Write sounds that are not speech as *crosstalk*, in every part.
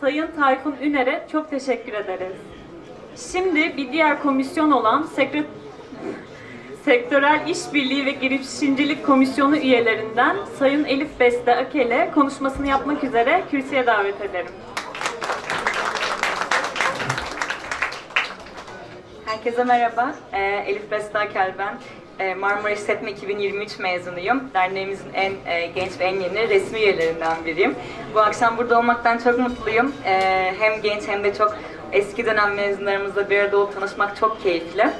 Sayın Tayfun Üner'e çok teşekkür ederiz. Şimdi bir diğer komisyon olan Sekret *laughs* Sektörel İşbirliği ve Girişimcilik Komisyonu üyelerinden Sayın Elif Beste Akel'e konuşmasını yapmak üzere kürsüye davet ederim. Herkese merhaba. Ee, Elif Bestakel ben. Ee, Marmara İşletme 2023 mezunuyum. Derneğimizin en e, genç ve en yeni resmi üyelerinden biriyim. Bu akşam burada olmaktan çok mutluyum. Ee, hem genç hem de çok eski dönem mezunlarımızla bir arada olup tanışmak çok keyifli.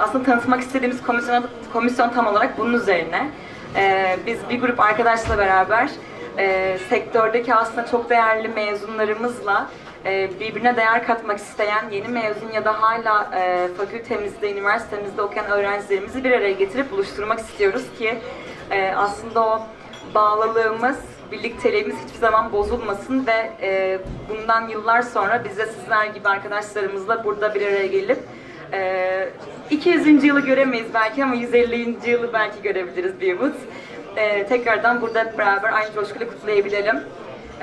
Aslında tanıtmak istediğimiz komisyon, komisyon tam olarak bunun üzerine. Biz bir grup arkadaşla beraber e, sektördeki aslında çok değerli mezunlarımızla e, birbirine değer katmak isteyen yeni mezun ya da hala e, fakültemizde, üniversitemizde okuyan öğrencilerimizi bir araya getirip buluşturmak istiyoruz ki e, aslında o bağlılığımız, birlikteliğimiz hiçbir zaman bozulmasın ve e, bundan yıllar sonra biz de sizler gibi arkadaşlarımızla burada bir araya gelip e, 200. yılı göremeyiz belki ama 150. yılı belki görebiliriz bir umut. E, tekrardan burada hep beraber aynı coşkuyla kutlayabilelim.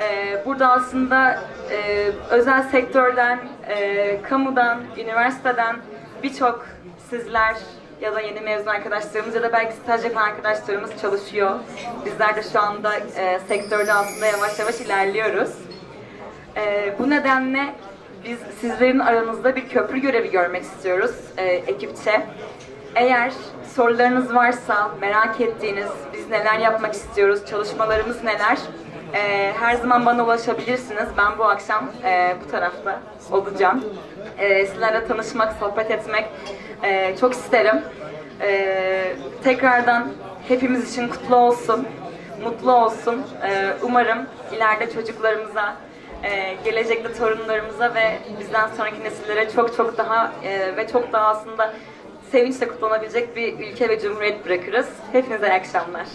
Ee, burada aslında e, özel sektörden, e, kamudan, üniversiteden birçok sizler ya da yeni mezun arkadaşlarımız ya da belki staj yapan arkadaşlarımız çalışıyor. Bizler de şu anda e, sektörde aslında yavaş yavaş ilerliyoruz. Bu nedenle biz sizlerin aranızda bir köprü görevi görmek istiyoruz ekipçe. Eğer sorularınız varsa, merak ettiğiniz, biz neler yapmak istiyoruz, çalışmalarımız neler, e, her zaman bana ulaşabilirsiniz. Ben bu akşam e, bu tarafta olacağım. E, sizlerle tanışmak, sohbet etmek e, çok isterim. E, tekrardan hepimiz için kutlu olsun, mutlu olsun. E, umarım ileride çocuklarımıza, e, gelecekte torunlarımıza ve bizden sonraki nesillere çok çok daha e, ve çok daha aslında sevinçle kutlanabilecek bir ülke ve cumhuriyet bırakırız. Hepinize iyi akşamlar.